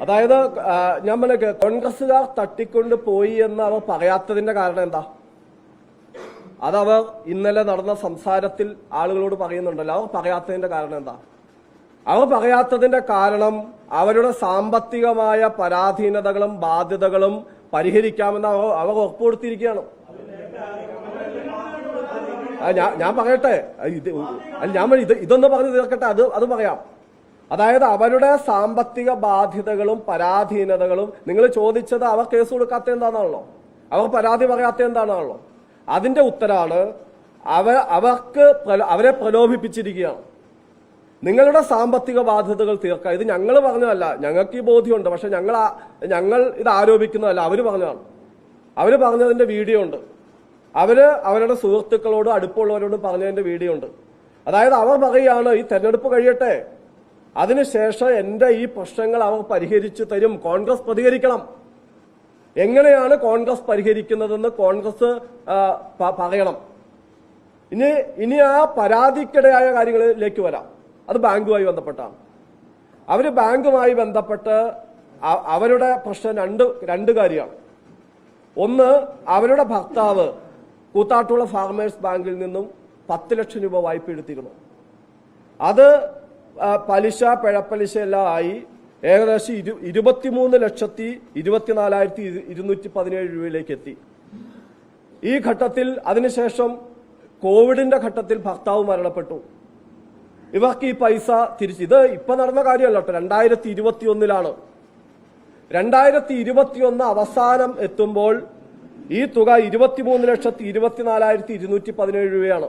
അതായത് ഞാൻ പറഞ്ഞ കോൺഗ്രസുകാർ തട്ടിക്കൊണ്ട് പോയി എന്ന് അവർ പറയാത്തതിന്റെ കാരണം എന്താ? അതവർ ഇന്നലെ നടന്ന സംസാരത്തിൽ ആളുകളോട് പറയുന്നുണ്ടല്ലോ. അവർ പറയാത്തതിന്റെ കാരണം എന്താ? അവർ പറയാത്തതിന്റെ കാരണം അവരുടെ സാമ്പത്തികമായ പരാധീനതകളും ബാധ്യതകളും പരിഹരിക്കാമെന്ന് അവർ അവർ ഉറപ്പുകൊടുത്തിരിക്കുകയാണ്. ഞാൻ- പറയട്ടെ. അല്ല ഞാൻ ഇത് ഇതൊന്ന് പറഞ്ഞു തീർക്കട്ടെ. അത് അത് പറയാം. അതായത് അവരുടെ സാമ്പത്തിക ബാധ്യതകളും പരാധീനതകളും നിങ്ങൾ ചോദിച്ചത് അവർ കേസ് കൊടുക്കാത്ത എന്താണെന്നാണല്ലോ? അവർ പരാതി പറയാത്ത എന്താണല്ലോ അതിന്റെ ഉത്തരാണ് അവ അവർക്ക് അവരെ പ്രലോഭിപ്പിച്ചിരിക്കുകയാണ്. നിങ്ങളുടെ സാമ്പത്തിക ബാധ്യതകൾ തീർക്കാം ഇത് ഞങ്ങൾ പറഞ്ഞതല്ല. ഞങ്ങൾക്ക് ഈ ബോധ്യമുണ്ട്. പക്ഷെ ഞങ്ങൾ ഞങ്ങൾ ഇത് ആരോപിക്കുന്നതല്ല. അവർ പറഞ്ഞതാണ്. അവർ പറഞ്ഞതിന്റെ വീഡിയോ ഉണ്ട്. അവർ അവരുടെ സുഹൃത്തുക്കളോടും അടുപ്പമുള്ളവരോടും പറഞ്ഞതിന്റെ വീഡിയോ ഉണ്ട്. അതായത് അവർ പറയുകയാണ് ഈ തെരഞ്ഞെടുപ്പ് കഴിയട്ടെ. അതിനുശേഷം എന്റെ ഈ പ്രശ്നങ്ങൾ അവർ പരിഹരിച്ചു തരും. കോൺഗ്രസ് പ്രതികരിക്കണം. എങ്ങനെയാണ് കോൺഗ്രസ് പരിഹരിക്കുന്നതെന്ന് കോൺഗ്രസ് പറയണം. ഇനി ഇനി ആ പരാതിക്കിടയായ കാര്യങ്ങളിലേക്ക് വരാം. അത് ബാങ്കുമായി ബന്ധപ്പെട്ടാണ്. അവർ ബാങ്കുമായി ബന്ധപ്പെട്ട് അവരുടെ പ്രശ്നം രണ്ട് രണ്ട് കാര്യമാണ്. ഒന്ന് അവരുടെ ഭർത്താവ് കൂത്താട്ടുള്ള ഫാർമേഴ്സ് ബാങ്കിൽ നിന്നും പത്ത് ലക്ഷം രൂപ വായ്പ എടുത്തിരുന്നു. അത് പലിശ പിഴപ്പലിശ എല്ലാം ആയി ഏകദേശം ഇരു ഇരുപത്തിമൂന്ന് ലക്ഷത്തി ഇരുപത്തിനാലായിരത്തി ഇരു- ഇരുന്നൂറ്റി പതിനേഴ് രൂപയിലേക്ക് എത്തി. ഈ ഘട്ടത്തിൽ അതിനുശേഷം കോവിഡിന്റെ ഘട്ടത്തിൽ ഭർത്താവ് മരണപ്പെട്ടു. ഇവർക്ക് ഈ പൈസ തിരിച്ച് ഇത് ഇപ്പൊ നടന്ന കാര്യമല്ല കേട്ടോ രണ്ടായിരത്തി ഇരുപത്തി ഒന്നിലാണ് രണ്ടായിരത്തി ഇരുപത്തിയൊന്ന് അവസാനം എത്തുമ്പോൾ ഈ തുക ഇരുപത്തിമൂന്ന് ലക്ഷത്തി ഇരുപത്തിനാലായിരത്തി ഇരുന്നൂറ്റി പതിനേഴ് രൂപയാണ്.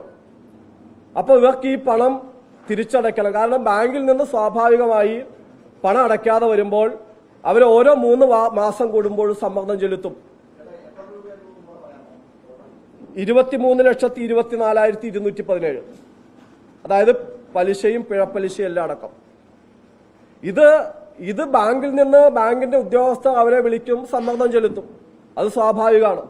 അപ്പോൾ ഇവർക്ക് ഈ പണം തിരിച്ചടയ്ക്കണം. കാരണം ബാങ്കിൽ നിന്ന് സ്വാഭാവികമായി പണം അടയ്ക്കാതെ വരുമ്പോൾ അവർ ഓരോ മൂന്ന് മാസം കൂടുമ്പോഴും സമ്മർദ്ദം ചെലുത്തും. ഇരുപത്തിമൂന്ന് ലക്ഷത്തി ഇരുപത്തിനാലായിരത്തി ഇരുന്നൂറ്റി പതിനേഴ് അതായത് പലിശയും പിഴപ്പലിശയും എല്ലാം അടക്കം. ഇത് ഇത് ബാങ്കിൽ നിന്ന് ബാങ്കിന്റെ ഉദ്യോഗസ്ഥർ അവരെ വിളിക്കും സമ്മർദ്ദം ചെലുത്തും. അത് സ്വാഭാവികമാണ്.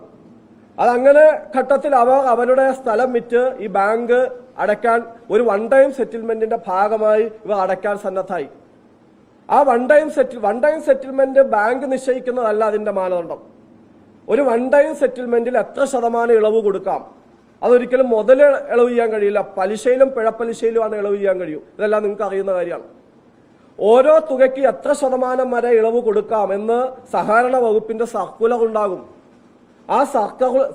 അതങ്ങനെ ഘട്ടത്തിൽ അവർ അവരുടെ സ്ഥലം വിറ്റ് ഈ ബാങ്ക് അടയ്ക്കാൻ ഒരു വൺ ടൈം സെറ്റിൽമെന്റിന്റെ ഭാഗമായി ഇവ അടയ്ക്കാൻ സന്നദ്ധായി ആ one time settle one time settlement bank നിശ്ചയിക്കുന്നതല്ല അതിന്റെ മാനദണ്ഡം. ഒരു വൺ ടൈം സെറ്റിൽമെന്റിൽ എത്ര ശതമാനം ഇളവ് കൊടുക്കാം? അതൊരിക്കലും മുതൽ ഇളവ് ചെയ്യാൻ കഴിയില്ല. പലിശയിലും പിഴപ്പലിശയിലും ആണ് ഇളവ് ചെയ്യാൻ കഴിയൂ. ഇതെല്ലാം നിങ്ങൾക്ക് അറിയുന്ന കാര്യമാണ്. ഓരോ തുകയ്ക്ക് എത്ര ശതമാനം വരെ ഇളവ് കൊടുക്കാം എന്ന് സഹകരണ വകുപ്പിന്റെ സർക്കുലർ ഉണ്ടാകും. ആ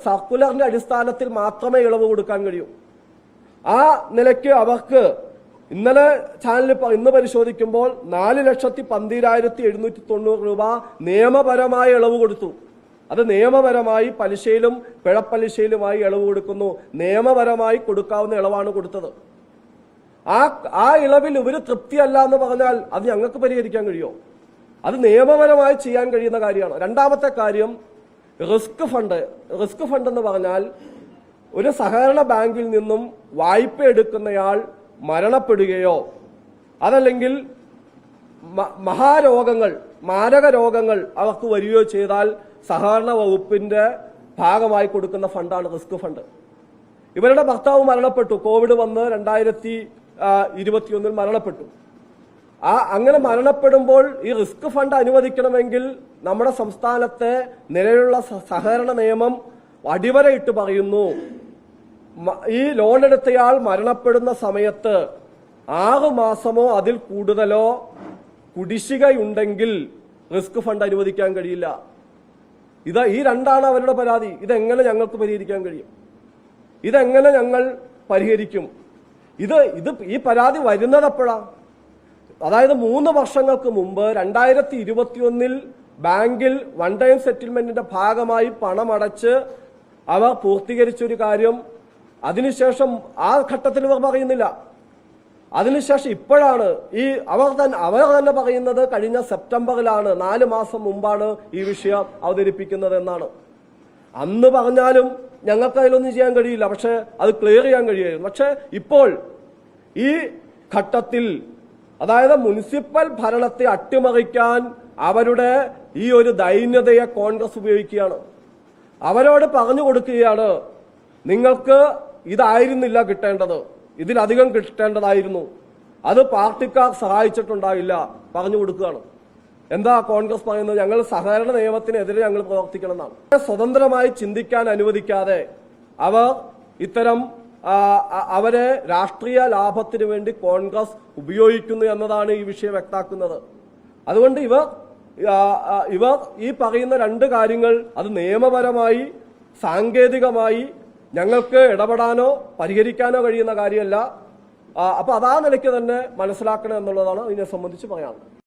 സർക്കുലറിന്റെ അടിസ്ഥാനത്തിൽ മാത്രമേ ഇളവ് കൊടുക്കാൻ കഴിയൂ. ആ നിലയ്ക്ക് അവർക്ക് ഇന്നലെ ചാനലിൽ ഇന്ന് പരിശോധിക്കുമ്പോൾ നാല് ലക്ഷത്തി പന്തിരായിരത്തി എഴുന്നൂറ്റി തൊണ്ണൂറ് രൂപ നിയമപരമായ ഇളവ് കൊടുത്തു. അത് നിയമപരമായി പലിശയിലും പിഴപ്പലിശയിലുമായി ഇളവ് കൊടുക്കുന്നു. നിയമപരമായി കൊടുക്കാവുന്ന ഇളവാണ് കൊടുത്തത്. ആ ആ ഇളവിൽ ഇവർ തൃപ്തിയല്ല എന്ന് പറഞ്ഞാൽ അത് ഞങ്ങൾക്ക് പരിഹരിക്കാൻ കഴിയുമോ അത് നിയമപരമായി ചെയ്യാൻ കഴിയുന്ന കാര്യമാണ്. രണ്ടാമത്തെ കാര്യം റിസ്ക് ഫണ്ട്. റിസ്ക് ഫണ്ട് എന്ന് പറഞ്ഞാൽ ഒരു സഹകരണ ബാങ്കിൽ നിന്നും വായ്പ എടുക്കുന്നയാൾ മരണപ്പെടുകയോ അതല്ലെങ്കിൽ മഹാരോഗങ്ങൾ മാരക രോഗങ്ങൾ അവർക്ക് വരികയോ ചെയ്താൽ സഹകരണ വകുപ്പിന്റെ ഭാഗമായി കൊടുക്കുന്ന ഫണ്ടാണ് റിസ്ക് ഫണ്ട്. ഇവരുടെ ഭർത്താവ് മരണപ്പെട്ടു. കോവിഡ് വന്ന് രണ്ടായിരത്തി ഇരുപത്തിയൊന്നിൽ മരണപ്പെട്ടു. ആ അങ്ങനെ മരണപ്പെടുമ്പോൾ ഈ റിസ്ക് ഫണ്ട് അനുവദിക്കണമെങ്കിൽ നമ്മുടെ സംസ്ഥാനത്തെ നിലവിലുള്ള സഹകരണ നിയമം അടിവരയിട്ട് പറയുന്നു. ഈ ലോൺ എടുത്തയാൾ മരണപ്പെടുന്ന സമയത്ത് ആറ് മാസമോ അതിൽ കൂടുതലോ കുടിശ്ശികയുണ്ടെങ്കിൽ റിസ്ക് ഫണ്ട് അനുവദിക്കാൻ കഴിയില്ല. ഇത് ഈ രണ്ടാണ് അവരുടെ പരാതി. ഇതെങ്ങനെ ഞങ്ങൾക്ക് പരിഹരിക്കാൻ കഴിയും? ഇതെങ്ങനെ ഞങ്ങൾ പരിഹരിക്കും? ഇത് ഇത് ഈ പരാതി വരുന്നത് എപ്പോഴാ അതായത് മൂന്ന് വർഷങ്ങൾക്ക് മുമ്പ് രണ്ടായിരത്തി ഇരുപത്തിയൊന്നിൽ ബാങ്കിൽ വൺ ടൈം സെറ്റിൽമെന്റിന്റെ ഭാഗമായി പണമടച്ച് അവർ പൂർത്തീകരിച്ച ഒരു കാര്യം അതിനുശേഷം ആ ഘട്ടത്തിൽ ഇവർ പറയുന്നില്ല. അതിനുശേഷം ഇപ്പോഴാണ് ഈ അവർ തന്നെ അവർ തന്നെ പറയുന്നത് കഴിഞ്ഞ സെപ്റ്റംബറിലാണ്. നാല് മാസം മുമ്പാണ് ഈ വിഷയം അവതരിപ്പിക്കുന്നത് എന്നാണ്. അന്ന് പറഞ്ഞാലും ഞങ്ങൾക്ക് അതിലൊന്നും ചെയ്യാൻ കഴിയില്ല. പക്ഷെ അത് ക്ലിയർ ചെയ്യാൻ കഴിയുമായിരുന്നു. പക്ഷെ ഇപ്പോൾ ഈ ഘട്ടത്തിൽ അതായത് മുനിസിപ്പൽ ഭരണത്തെ അട്ടിമറിക്കാൻ അവരുടെ ഈ ഒരു ദൈന്യതയെ കോൺഗ്രസ് ഉപയോഗിക്കുകയാണ്. അവരോട് പറഞ്ഞു കൊടുക്കുകയാണ് നിങ്ങൾക്ക് ഇതായിരുന്നില്ല കിട്ടേണ്ടത്. ഇതിലധികം കിട്ടേണ്ടതായിരുന്നു. അത് പാർട്ടിക്കാർ സഹായിച്ചിട്ടുണ്ടാവില്ല പറഞ്ഞു കൊടുക്കുകയാണ്. എന്താ കോൺഗ്രസ് പറയുന്നത്? ഞങ്ങൾ സഹകരണ നിയമത്തിനെതിരെ ഞങ്ങൾ പ്രവർത്തിക്കണം എന്നാണ് സ്വതന്ത്രമായി ചിന്തിക്കാൻ അനുവദിക്കാതെ അവർ ഇത്തരം അവരെ രാഷ്ട്രീയ ലാഭത്തിന് വേണ്ടി കോൺഗ്രസ് ഉപയോഗിക്കുന്നു എന്നതാണ് ഈ വിഷയം വ്യക്താക്കുന്നത് അതുകൊണ്ട് ഇവർ ഇവർ ഈ പറയുന്ന രണ്ട് കാര്യങ്ങൾ അത് നിയമപരമായി സാങ്കേതികമായി ഞങ്ങൾക്ക് ഇടപെടാനോ പരിഹരിക്കാനോ കഴിയുന്ന കാര്യമല്ല. ആ, അപ്പൊ അതാ നിലയ്ക്ക് തന്നെ മനസ്സിലാക്കണം എന്നുള്ളതാണ് ഇതിനെ സംബന്ധിച്ച് പറയാനുള്ളത്.